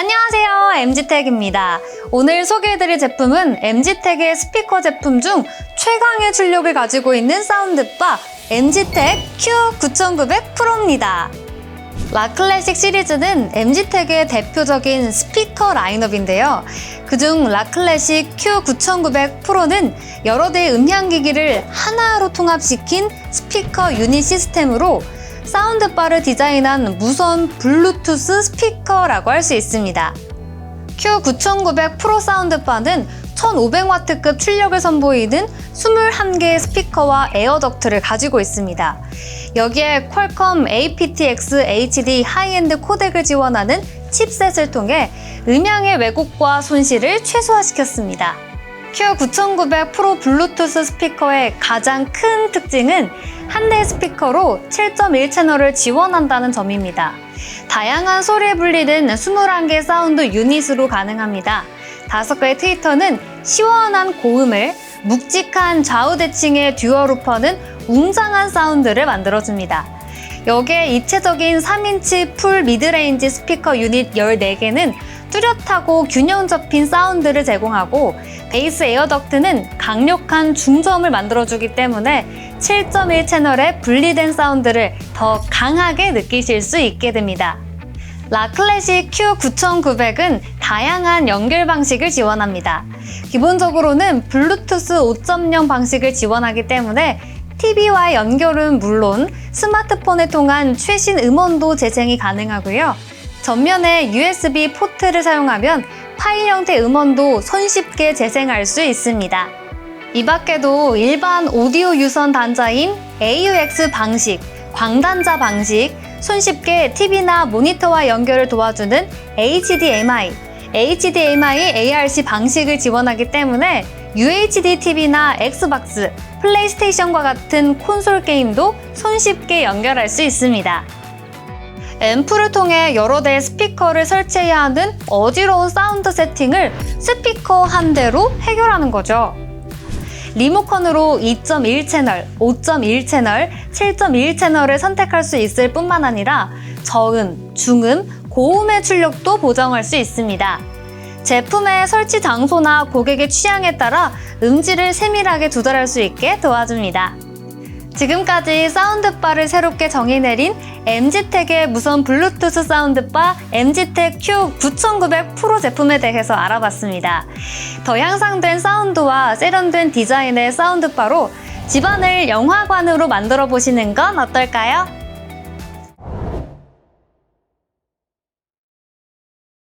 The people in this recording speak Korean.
안녕하세요. MG텍입니다. 오늘 소개해드릴 제품은 MG텍의 스피커 제품 중 최강의 출력을 가지고 있는 사운드바 MG텍 Q9900 프로입니다. 라클래식 시리즈는 MG텍의 대표적인 스피커 라인업인데요. 그중 라클래식 Q9900 프로는 여러 대의 음향기기를 하나로 통합시킨 스피커 유닛 시스템으로 사운드바를 디자인한 무선 블루투스 스피커라고 할 수 있습니다. Q9900 프로 사운드바는 1500W급 출력을 선보이는 21개의 스피커와 에어 덕트를 가지고 있습니다. 여기에 퀄컴 aptX HD 하이엔드 코덱을 지원하는 칩셋을 통해 음향의 왜곡과 손실을 최소화시켰습니다. Q9900 프로 블루투스 스피커의 가장 큰 특징은 한 대의 스피커로 7.1 채널을 지원한다는 점입니다. 다양한 소리에 불리는 21개 사운드 유닛으로 가능합니다. 5개의 트위터는 시원한 고음을 묵직한 좌우 대칭의 듀얼 우퍼는 웅장한 사운드를 만들어줍니다. 여기에 입체적인 3인치 풀 미드레인지 스피커 유닛 14개는 뚜렷하고 균형 잡힌 사운드를 제공하고 베이스 에어덕트는 강력한 중저음을 만들어주기 때문에 7.1 채널의 분리된 사운드를 더 강하게 느끼실 수 있게 됩니다. 라클래식 Q9900은 다양한 연결 방식을 지원합니다. 기본적으로는 블루투스 5.0 방식을 지원하기 때문에 TV와 연결은 물론 스마트폰을 통한 최신 음원도 재생이 가능하고요. 전면에 USB 포트를 사용하면 파일 형태 음원도 손쉽게 재생할 수 있습니다. 이 밖에도 일반 오디오 유선 단자인 AUX 방식, 광단자 방식, 손쉽게 TV나 모니터와 연결을 도와주는 HDMI, HDMI ARC 방식을 지원하기 때문에 UHD TV나 엑스박스, 플레이스테이션과 같은 콘솔 게임도 손쉽게 연결할 수 있습니다. 앰프를 통해 여러 대의 스피커를 설치해야 하는 어지러운 사운드 세팅을 스피커 한 대로 해결하는 거죠. 리모컨으로 2.1 채널, 5.1 채널, 7.1 채널을 선택할 수 있을 뿐만 아니라 저음, 중음, 고음의 출력도 보정할 수 있습니다. 제품의 설치 장소나 고객의 취향에 따라 음질을 세밀하게 조절할 수 있게 도와줍니다. 지금까지 사운드바를 새롭게 정의내린 MG텍의 무선 블루투스 사운드바 MG텍 Q9900 프로 제품에 대해서 알아봤습니다. 더 향상된 사운드와 세련된 디자인의 사운드바로 집안을 영화관으로 만들어 보시는 건 어떨까요?